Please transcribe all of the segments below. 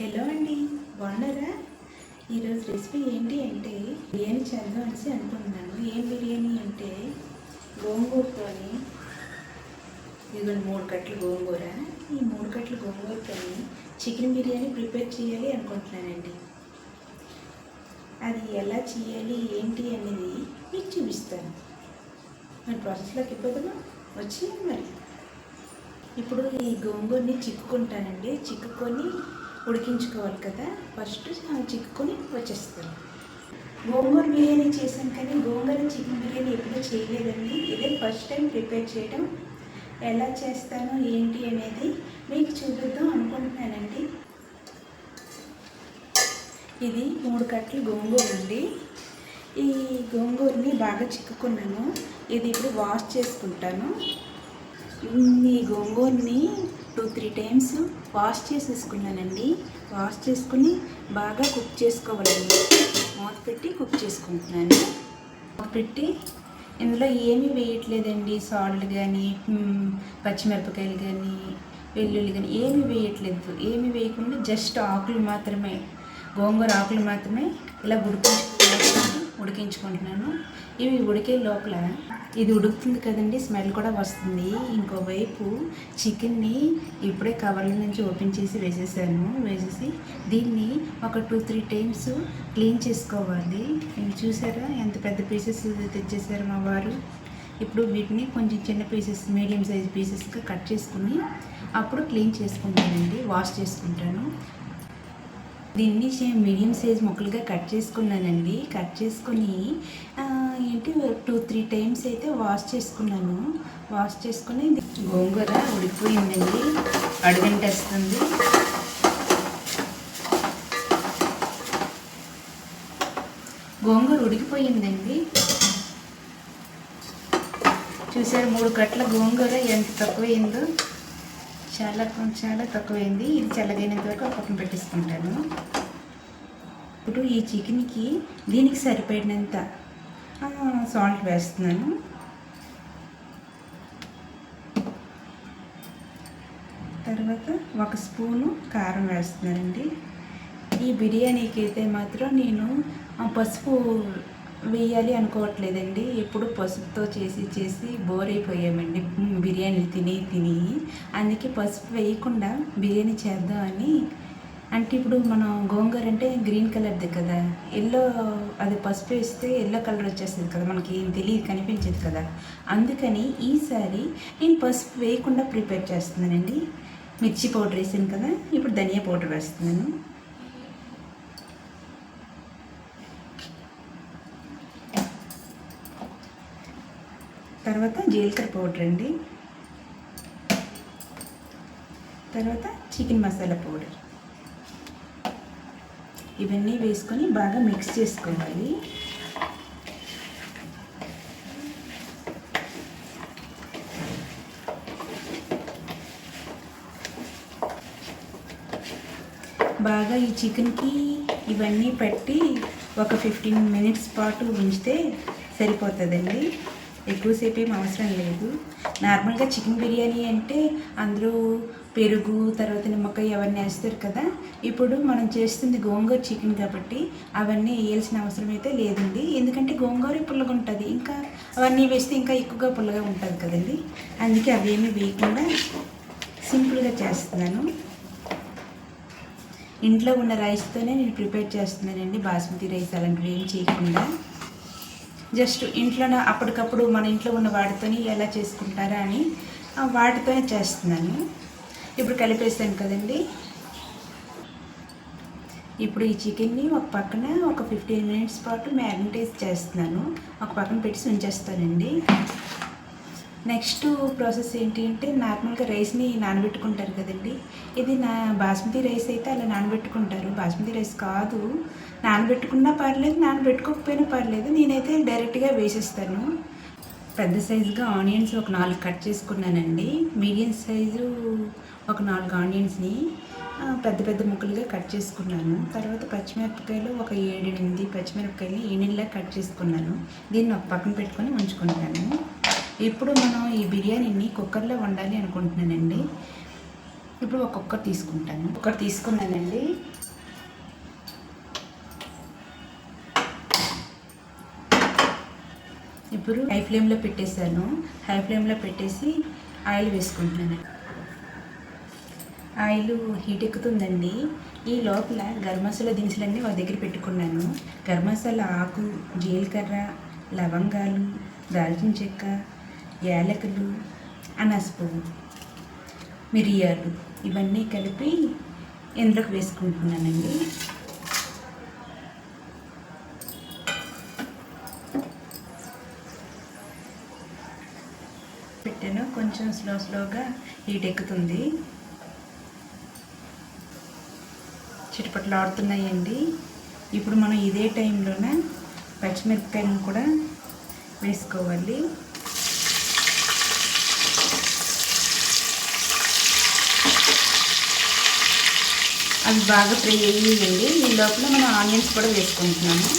Hello అండి బాగున్నారా? ఈరోజు రెసిపీ ఏంటి అంటే బిర్యానీ చేద్దాం అనేసి అనుకుంటున్నాను. ఏం బిర్యానీ అంటే? గోంగూరతోని ఇదిగోండి మూడు కట్టలు గోంగూర. ఈ మూడు కట్టలు గోంగూరతోని చికెన్ బిర్యానీ ప్రిపేర్ చేయాలి అనుకుంటున్నానండి. అది ఎలా చేయాలి ఏంటి అనేది మీకు చూపిస్తాను. మరి ప్రాసెస్లోకి వెళ్ళిపోదామా? వచ్చి మరి. ఇప్పుడు ఈ గోంగూరని చిక్కుకుంటానండి. చిక్కుకొని ఉడికించుకోవాలి కదా. ఫస్ట్ చిక్కుకొని వచ్చేస్తాను గోంగూర బిర్యానీ చేశాను కానీ గోంగూర చికెన్ బిర్యానీ ఎప్పుడూ చేయలేదండి. ఇదే ఫస్ట్ టైం ప్రిపేర్ చేయడం ఎలా చేస్తాను ఏంటి అనేది మీకు చూపిద్దాం అనుకుంటున్నానండి. ఇది మూడు కట్టలు గోంగూర అండి. ఈ గోంగూరని బాగా చిక్కుకున్నాను. ఇది ఇప్పుడు వాష్ చేసుకుంటాను. ఈ గోంగూరని టూ త్రీ టైమ్స్ వాష్ చేసేసుకున్నానండి. వాష్ చేసుకుని బాగా కుక్ చేసుకోవాలండి. మూత పెట్టి కుక్ చేసుకుంటున్నాను. మూత పెట్టి ఇందులో ఏమీ వేయట్లేదండి. సాల్ట్ కానీ పచ్చిమిరపకాయలు కానీ వెల్లుల్లి కానీ ఏమీ వేయట్లేదు. ఏమి వేయకుండా జస్ట్ ఆకులు మాత్రమే గోంగూర ఆకులు మాత్రమే ఇలా ఉడికించుకుంటున్నాను ఉడికించుకుంటున్నాను. ఇవి ఉడికే లోపల ఇది ఉడుకుతుంది కదండి స్మెల్ కూడా వస్తుంది. ఇంకోవైపు చికెన్ని ఇప్పుడే కవర్ల నుంచి ఓపెన్ చేసి వేసేసాను. వేసేసి దీన్ని ఒక టూ త్రీ టైమ్స్ క్లీన్ చేసుకోవాలి. చూసారా? ఎంత పెద్ద పీసెస్ తెచ్చేసారు మా వారు. ఇప్పుడు వీటిని కొంచెం చిన్న పీసెస్ మీడియం సైజ్ పీసెస్గా కట్ చేసుకుని అప్పుడు క్లీన్ చేసుకుంటానండి వాష్ చేసుకుంటాను. దీన్ని మీడియం సైజ్ ముక్కలుగా కట్ చేసుకున్నానండి. కట్ చేసుకొని ఏంటి? టూ త్రీ టైమ్స్ అయితే వాష్ చేసుకున్నాను. వాష్ చేసుకుని గోంగూర ఉడికిపోయిందండి. అడుగంటేస్తుంది. గోంగూర ఉడికిపోయిందండి. చూసారు మూడు కట్ల గోంగూర ఎంత తక్కువైందో. చాలా చాలా తక్కువైంది. ఇది చల్లగైనంత వరకు పక్కన పెట్టేసుకుంటాను. ఇప్పుడు ఈ చికెన్కి దీనికి సరిపడినంత సాల్ట్ వేస్తున్నాను. తర్వాత ఒక స్పూను కారం వేస్తున్నానండి. ఈ బిర్యానీకి అయితే మాత్రం నేను పసుపు వేయాలి అనుకోవట్లేదండి. ఎప్పుడు పసుపుతో చేసి చేసి బోర్ అయిపోయామండి. బిర్యానీలు తిని తిని. అందుకే పసుపు వేయకుండా బిర్యానీ చేద్దామని అంటే ఇప్పుడు మనం గోంగూర అంటే గ్రీన్ కలర్ది కదా. ఎల్లో అది పసుపు వేస్తే ఎల్లో కలర్ వచ్చేస్తుంది కదా. మనకి ఏం తెలియదు కనిపించదు కదా. అందుకని ఈసారి నేను పసుపు వేయకుండా ప్రిపేర్ చేస్తున్నానండి. మిర్చి పౌడర్ వేసాను కదా ఇప్పుడు ధనియా పౌడర్ వేస్తున్నాను. తర్వాత జీలకర్ర పౌడర్ అండి. తర్వాత చికెన్ మసాలా పౌడర్. ఇవన్నీ వేసుకొని బాగా మిక్స్ చేసుకోవాలి. బాగా ఈ చికెన్కి ఇవన్నీ పెట్టి ఒక ఫిఫ్టీన్ మినిట్స్ పాటు ఉంచితే సరిపోతుందండి. ఎక్కువసేపు ఏం అవసరం లేదు. నార్మల్గా చికెన్ బిర్యానీ అంటే అందరూ పెరుగు తర్వాత నిమ్మకాయ అవన్నీ వేస్తారు కదా. ఇప్పుడు మనం చేస్తుంది గోంగూర చికెన్ కాబట్టి అవన్నీ వేయాల్సిన అవసరం అయితే లేదండి. ఎందుకంటే గోంగూర పుల్లగా ఉంటుంది. ఇంకా అవన్నీ వేస్తే ఇంకా ఎక్కువగా పుల్లగా ఉంటుంది కదండి. అందుకే అవేమీ వేయకుండా సింపుల్గా చేస్తున్నాను. ఇంట్లో ఉన్న రైస్తోనే నేను ప్రిపేర్ చేస్తున్నానండి. బాస్మతి రైస్ అలాంటివి ఏం చేయకుండా. జస్ట్ ఇంట్లోనే అప్పటికప్పుడు మన ఇంట్లో ఉన్న వాటితోని ఎలా చేసుకుంటారా అని వాటితోనే చేస్తున్నాను. ఇప్పుడు కలిపేస్తాను కదండి. ఇప్పుడు ఈ చికెన్ని ఒక పక్కన ఒక ఫిఫ్టీన్ మినిట్స్ పాటు మ్యారినేట్ చేస్తున్నాను. ఒక పక్కన పెట్టి ఉంచేస్తానండి నెక్స్ట్ ప్రాసెస్ ఏంటి అంటే నార్మల్గా రైస్ని నానబెట్టుకుంటారు కదండి. ఇది నా బాస్మతి రైస్ అయితే అలా నానబెట్టుకుంటారు. బాస్మతి రైస్ కాదు. నానబెట్టుకున్నా పర్లేదు నానబెట్టుకోకపోయినా పర్లేదు. నేనైతే డైరెక్ట్గా వేసేస్తాను. పెద్ద సైజుగా ఆనియన్స్ ఒక నాలుగు కట్ చేసుకున్నానండి. మీడియం సైజు ఒక నాలుగు ఆనియన్స్ని పెద్ద పెద్ద ముక్కలుగా కట్ చేసుకున్నాను. తర్వాత పచ్చిమిరపకాయలు ఒక ఏడెనిమిది పచ్చిమిరపకాయలు ఈనెల్లా కట్ చేసుకున్నాను. దీన్ని ఒక పక్కన పెట్టుకొని ఉంచుకుంటాను. ఇప్పుడు మనం ఈ బిర్యానీని కుక్కర్లో వండాలి అనుకుంటున్నానండి. ఇప్పుడు ఒక కుక్కర్ తీసుకుంటాను. ఒకటి తీసుకున్నానండి. ఇప్పుడు హై ఫ్లేమ్లో పెట్టేశాను. హై ఫ్లేమ్లో పెట్టేసి ఆయిల్ వేసుకుంటున్నాను. ఆయిల్ హీట్ ఎక్కుతుందండి. ఈ లోపల గరం మసాలా దినుసులన్నీ ఒక దగ్గర పెట్టుకున్నాను. గరం మసాలా ఆకు జీలకర్ర లవంగాలు దాల్చిన చెక్క యాలకులు అనసపు మిరియాలు ఇవన్నీ కలిపి ఇందులోకి వేసుకుంటున్నానండి. పెట్టాను. కొంచెం స్లో స్లోగా హీట్ ఎక్కుతుంది. చిటపట్లు ఇప్పుడు మనం ఇదే టైంలోనే పచ్చిమిరపకాయలను కూడా వేసుకోవాలి. అవి బాగా ఫ్రై అయ్యాయండి. ఈ లోపల మనం ఆనియన్స్ కూడా వేసుకుంటున్నాము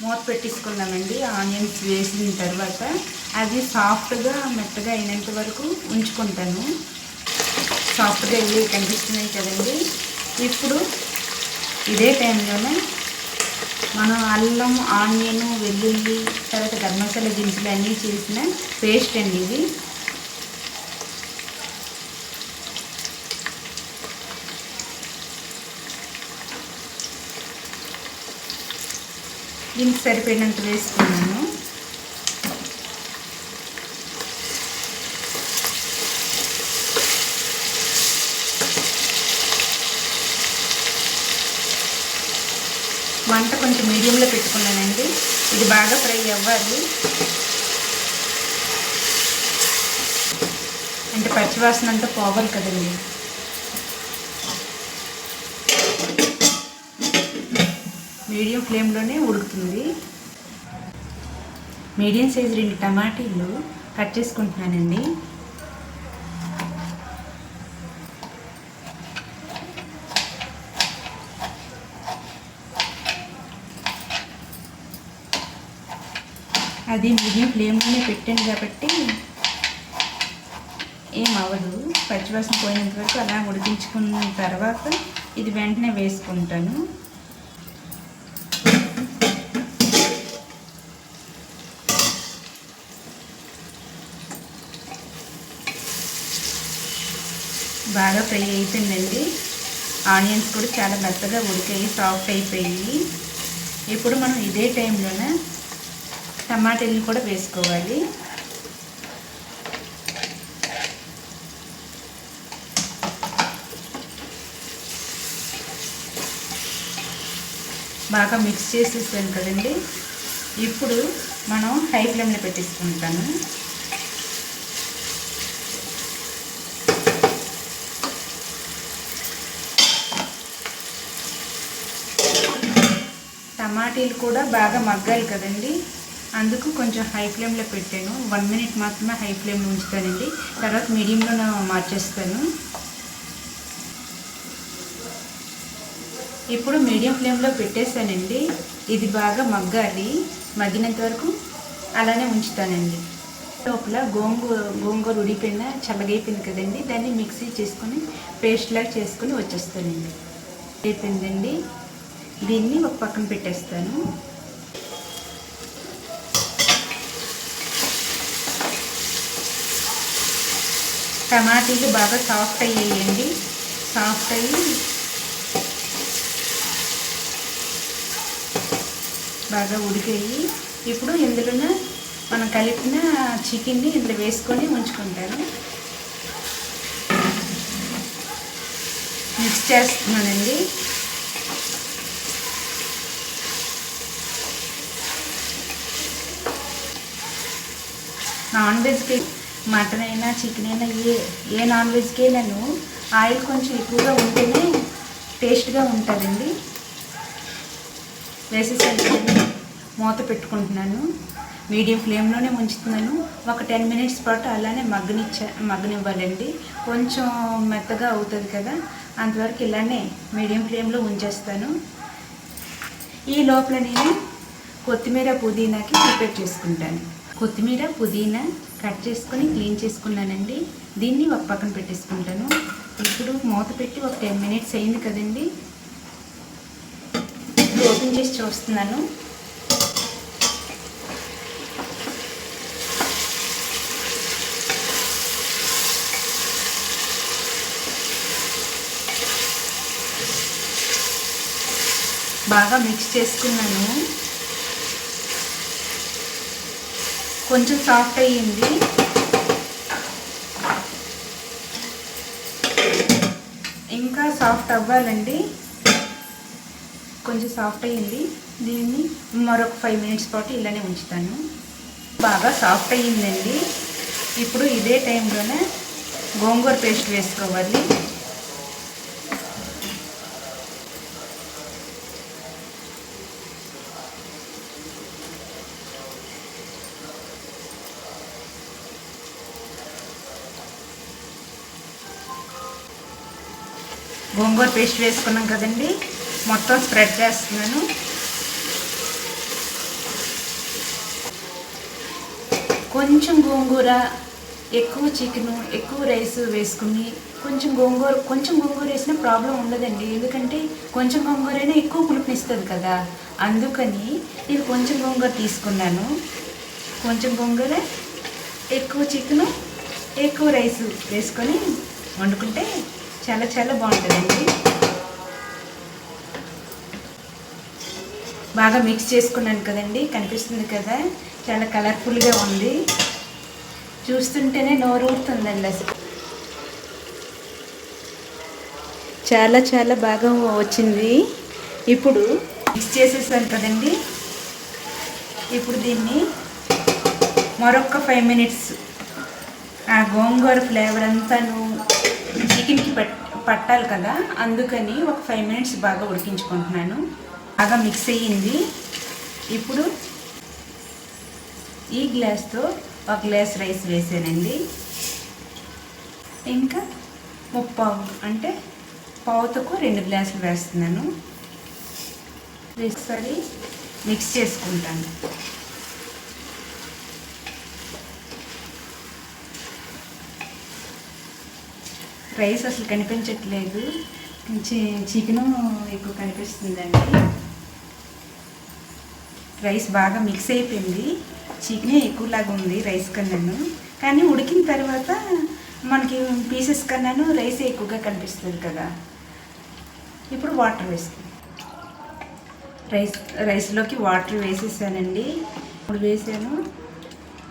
మూత పెట్టేసుకున్నామండి ఆనియన్స్ వేసిన తర్వాత అది సాఫ్ట్గా మెత్తగా అయినంత వరకు ఉంచుకుంటాను. సాఫ్ట్గా ఇవి కనిపిస్తున్నాయి కదండి. ఇప్పుడు ఇదే టైంలోనే మనం అల్లం ఆనియన్ వెల్లుల్లి తర్వాత గరం మసాలా దినుసులు అన్నీ చేసిన పేస్ట్ అండి ఇది. దీనికి సరిపోయినంత వేసుకున్నాను. వంట కొంచెం మీడియంలో పెట్టుకున్నానండి. ఇది బాగా ఫ్రై అవ్వాలి. అంటే పచ్చివాసన అంతా పోవాలి కదండి. మీడియం ఫ్లేమ్లోనే ఉడుకుతుంది. మీడియం సైజ్ రెండు టమాటీలు కట్ చేసుకుంటున్నానండి. అది మీడియం ఫ్లేమ్లోనే పెట్టాను కాబట్టి ఏం అవ్వదు. పచ్చివాసన పోయినంత వరకు అలా ఉడికించుకున్న తర్వాత ఇది వెంటనే వేసుకుంటాను. బాగా ఫ్రై అయిపోయిందండి ఆనియన్స్ కూడా చాలా మెత్తగా ఉడికాయి సాఫ్ట్ అయిపోయి ఇప్పుడు మనం ఇదే టైంలోనే టమాటాలు కూడా వేసుకోవాలి. బాగా మిక్స్ చేసేసాను కదండి. ఇప్పుడు మనం హై ఫ్లేమ్లో పెట్టేసుకుంటాను. టమాటీలు కూడా బాగా మగ్గాలి కదండి. అందుకు కొంచెం హై ఫ్లేమ్లో పెట్టాను. వన్ మినిట్ మాత్రమే హై ఫ్లేమ్లో ఉంచుతానండి. తర్వాత మీడియంలో మార్చేస్తాను. ఇప్పుడు మీడియం ఫ్లేమ్లో పెట్టేశానండి. ఇది బాగా మగ్గాలి. మగ్గినంత వరకు అలానే ఉంచుతానండి. లోపల గోంగూర గోంగూర ఉడిపోయిన చల్లగైపోయింది కదండి. దాన్ని మిక్సీ చేసుకొని పేస్ట్లాగా చేసుకొని వచ్చేస్తానండి. అయిపోయిందండి. దీన్ని ఒక పక్కన పెట్టేస్తాను. టమాటీలు బాగా సాఫ్ట్ అయ్యేయండి. సాఫ్ట్ అయ్యి బాగా ఉడికాయి. ఇప్పుడు ఇందులోనే మనం కలిపిన చికెన్ని ఇందులో వేసుకొని ఉంచుకుంటాను. మిక్స్ చేస్తున్నానండి. నాన్ వెజ్కి మటన్ అయినా చికెన్ అయినా ఏ ఏ నాన్ వెజ్కి నేను ఆయిల్ కొంచెం ఎక్కువగా ఉంటేనే టేస్ట్గా ఉంటుందండి. వేసేసరికి మూత పెట్టుకుంటున్నాను. మీడియం ఫ్లేమ్లోనే ఉంచుతున్నాను ఒక టెన్ మినిట్స్ పాటు అలానే మగ్గనిచ్చ మగ్గనివ్వాలండి. కొంచెం మెత్తగా అవుతుంది కదా అంతవరకు ఇలానే మీడియం ఫ్లేమ్లో ఉంచేస్తాను. ఈ లోపల నేను కొత్తిమీర పుదీనాకి ప్రిపేర్ చేసుకుంటాను. కొత్తిమీర పుదీనా కట్ చేసుకొని క్లీన్ చేసుకున్నానండి. దీన్ని ఒక పక్కన పెట్టేసుకుంటాను. ఇప్పుడు మూత పెట్టి ఒక టెన్ మినిట్స్ అయింది కదండి. ఇప్పుడు ఓపెన్ చేసి చూస్తున్నాను. బాగా మిక్స్ చేసుకున్నాను. కొంచెం సాఫ్ట్ అయ్యింది. ఇంకా సాఫ్ట్ అవ్వాలండి. కొంచెం సాఫ్ట్ అయ్యింది. దీన్ని మరొక ఫైవ్ మినిట్స్ పాటు ఇలానే ఉంచుతాను. బాగా సాఫ్ట్ అయ్యిందండి. ఇప్పుడు ఇదే టైంలోనే గోంగూర పేస్ట్ వేసుకోవాలి. గోంగూర పేస్ట్ వేసుకున్నాం కదండి. మొత్తం స్ప్రెడ్ చేస్తున్నాను. కొంచెం గోంగూర ఎక్కువ చికెను ఎక్కువ రైస్ వేసుకుని కొంచెం గోంగూర కొంచెం గోంగూర వేసిన ప్రాబ్లం ఉండదండి. ఎందుకంటే కొంచెం గోంగూరైనా ఎక్కువ పులుపునిస్తుంది కదా. అందుకని నేను కొంచెం గోంగూర తీసుకున్నాను. కొంచెం గోంగూర ఎక్కువ చికెను ఎక్కువ రైస్ వేసుకొని వండుకుంటే చాలా చాలా బాగుంటుందండి. బాగా మిక్స్ చేసుకున్నాను కదండి కనిపిస్తుంది కదా? చాలా కలర్ఫుల్గా ఉంది. చూస్తుంటేనే నోరు ఊరుతుందండి అసలు. చాలా చాలా బాగా వచ్చింది. ఇప్పుడు మిక్స్ చేసేసాను కదండి. ఇప్పుడు దీన్ని మరొక ఫైవ్ మినిట్స్ ఆ గోంగూర ఫ్లేవర్ అంతాను పట్టాలి కదా? అందుకని ఒక ఫైవ్ మినిట్స్ బాగా ఉడికించుకుంటున్నాను. బాగా మిక్స్ అయ్యింది. ఇప్పుడు ఈ గ్లాస్తో ఒక గ్లాస్ రైస్ వేసానండి. ఇంకా ముప్పావు అంటే పావుతకు రెండు గ్లాసులు వేస్తున్నాను. వేసరి మిక్స్ చేసుకుంటాను. రైస్ అసలు కనిపించట్లేదు. చికెను ఎక్కువ కనిపిస్తుందండి. రైస్ బాగా మిక్స్ అయిపోయింది. చికెనే ఎక్కువలాగా ఉంది రైస్ కన్నాను. కానీ ఉడికిన తర్వాత మనకి పీసెస్ కన్నాను రైస్ ఎక్కువగా కనిపిస్తుంది కదా. ఇప్పుడు వాటర్ వేస్తుంది రైస్ రైస్లోకి వాటర్ వేసేసానండి. ఇప్పుడు వేసాను.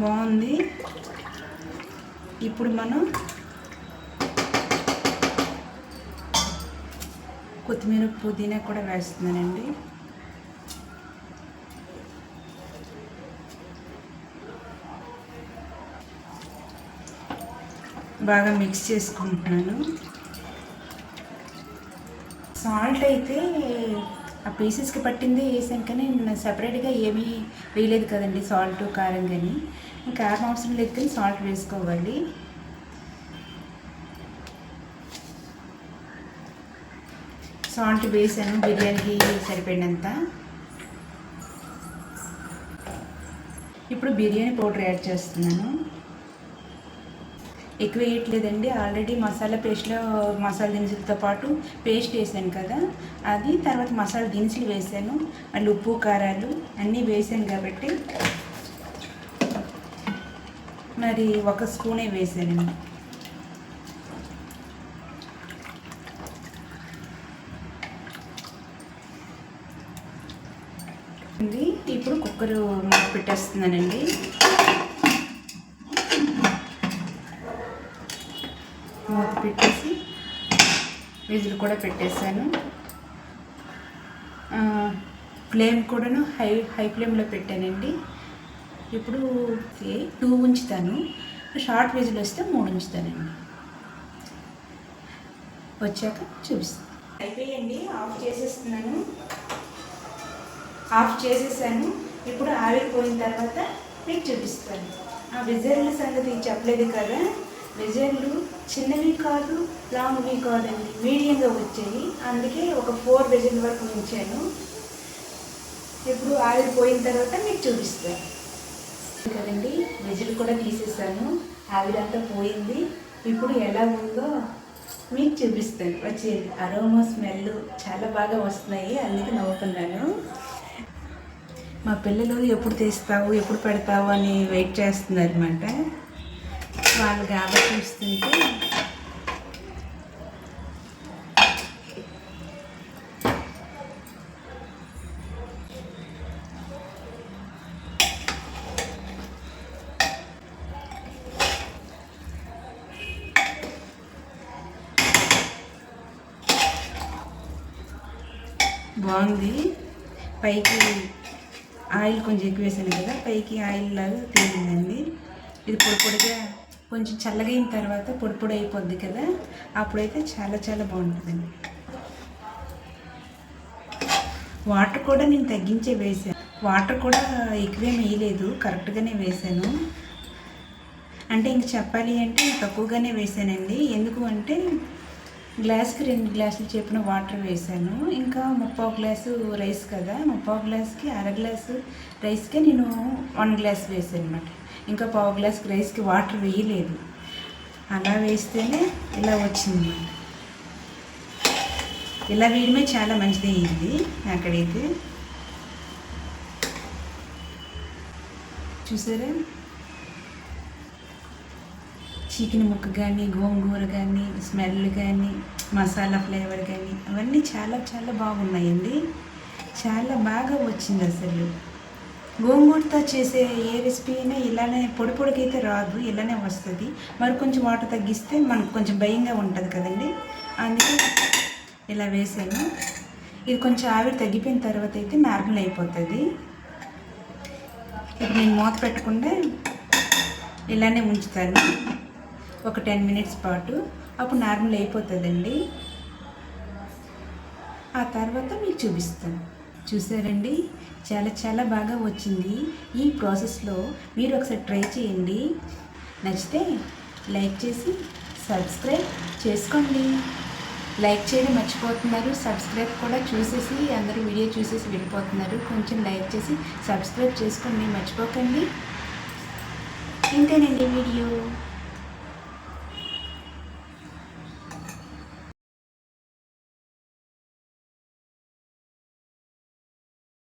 బాగుంది. ఇప్పుడు మనం కొత్తిమీర పుదీనా కూడా వేస్తున్నానండి. బాగా మిక్స్ చేసుకుంటున్నాను. సాల్ట్ అయితే ఆ పీసెస్కి పట్టిందే వేసాను కానీ నేను సపరేట్గా ఏమీ వేయలేదు కదండి సాల్ట్ కారం కానీ. కారం అవసరం లేదు కానీ సాల్ట్ వేసుకోవాలి. సాల్ట్ వేసాను బిర్యానీకి సరిపడినంత. ఇప్పుడు బిర్యానీ పౌడర్ యాడ్ చేస్తున్నాను. ఎక్కువ వేయట్లేదండి. ఆల్రెడీ మసాలా పేస్ట్లో మసాలా దినుసులతో పాటు పేస్ట్ వేసాను కదా. అది తర్వాత మసాలా దినుసులు వేసాను. మళ్ళీ ఉప్పు కారాలు అన్నీ వేసాను కాబట్టి మరి ఒక స్పూనే వేసాను ఇప్పుడు కుక్కర్ మూత పెట్టేస్తున్నానండి. మూత పెట్టేసి విజిల్ కూడా పెట్టేశాను. ఫ్లేమ్ కూడాను హై హై ఫ్లేమ్లో పెట్టానండి. ఇప్పుడు టూ ఉంచుతాను. షార్ట్ విజిల్ వస్తే మూడు ఉంచుతానండి. వచ్చాక చూపిస్తాను అయిపోయండి ఆఫ్ చేసేస్తున్నాను. ఆఫ్ చేసేసాను. ఇప్పుడు ఆవిరిపోయిన తర్వాత మీకు చూపిస్తాను. ఆ విజయర్ల సంగతి చెప్పలేదు కదా? విజయర్లు చిన్నవి కాదు లాంగ్వి కాదండి. మీడియంగా వచ్చాయి. అందుకే ఒక ఫోర్ విజన్ వరకు ఉంచాను. ఇప్పుడు ఆవిరిపోయిన తర్వాత మీకు చూపిస్తాను. కదండి విజిల్ కూడా తీసేసాను ఆవిరంతా పోయింది. ఇప్పుడు ఎలా ఉందో మీకు చూపిస్తాను. వచ్చేది అరోమా స్మెల్ చాలా బాగా వస్తున్నాయి. అందుకే నవ్వుతున్నాను. మా పిల్లలు ఎప్పుడు తీస్తావు ఎప్పుడు పెడతావు అని వెయిట్ చేస్తున్నారు అనమాట వాళ్ళు కాబట్టి చూస్తుంటే బాగుంది. పైకి ఆయిల్ కొంచెం ఎక్కువ వేసాను కదా పైకి ఆయిల్ లాగా తేలిందండి ఇది పొడి పొడిగా కొంచెం చల్లగైన తర్వాత పొడి పొడి అయిపోద్ది కదా అప్పుడైతే చాలా చాలా బాగుంటుందండి. వాటర్ కూడా నేను తగ్గించే వేసాను వాటర్ కూడా ఎక్కువేం వేయలేదు కరెక్ట్గానే వేసాను. అంటే ఇంక చెప్పాలి అంటే తక్కువగానే వేసానండి. ఎందుకు అంటే గ్లాస్కి రెండు గ్లాసులు చెప్పిన వాటర్ వేసాను ఇంకా ముప్పావు గ్లాసు రైస్ కదా ముప్పావు గ్లాస్కి అర గ్లాసు రైస్కే నేను వన్ గ్లాస్ వేసాను అనమాట ఇంకా పావు గ్లాస్కి రైస్కి వాటర్ వేయలేదు. అలా వేస్తేనే ఇలా వచ్చింది ఇలా వేయడమే చాలా మంచిది అయింది అక్కడైతే. చూసారా? చికెన్ ముక్క కానీ గోంగూర కానీ స్మెల్ కానీ మసాలా ఫ్లేవర్ కానీ అవన్నీ చాలా చాలా బాగున్నాయండి. చాలా బాగా వచ్చింది అసలు. గోంగూరతో చేసే ఏ రెసిపీ అయినా ఇలానే పొడి పొడికైతే రాదు ఇలానే వస్తుంది. మరి కొంచెం వాటర్ తగ్గిస్తే మనకు కొంచెం భయంగా ఉంటుంది కదండి. అందుకే ఇలా వేసాను. ఇది కొంచెం ఆవిరి తగ్గిపోయిన తర్వాత అయితే నార్మల్ అయిపోతుంది. ఇప్పుడు నేను మూత పెట్టకుండా ఇలానే ఉంచుతాను. ఒక టెన్ మినిట్స్ పాటు. అప్పుడు నార్మల్ అయిపోతుందండి. ఆ తర్వాత మీకు చూపిస్తాను. చూసారండి? చాలా చాలా బాగా వచ్చింది. ఈ ప్రాసెస్లో మీరు ఒకసారి ట్రై చేయండి. నచ్చితే లైక్ చేసి సబ్స్క్రైబ్ చేసుకోండి. లైక్ చేయడం మర్చిపోతున్నారు. సబ్స్క్రైబ్ కూడా చూసేసి అందరూ వీడియో చూసేసి వెళ్ళిపోతున్నారు. కొంచెం లైక్ చేసి సబ్స్క్రైబ్ చేసుకోండి. మర్చిపోకండి. ఇంతేనండి వీడియో.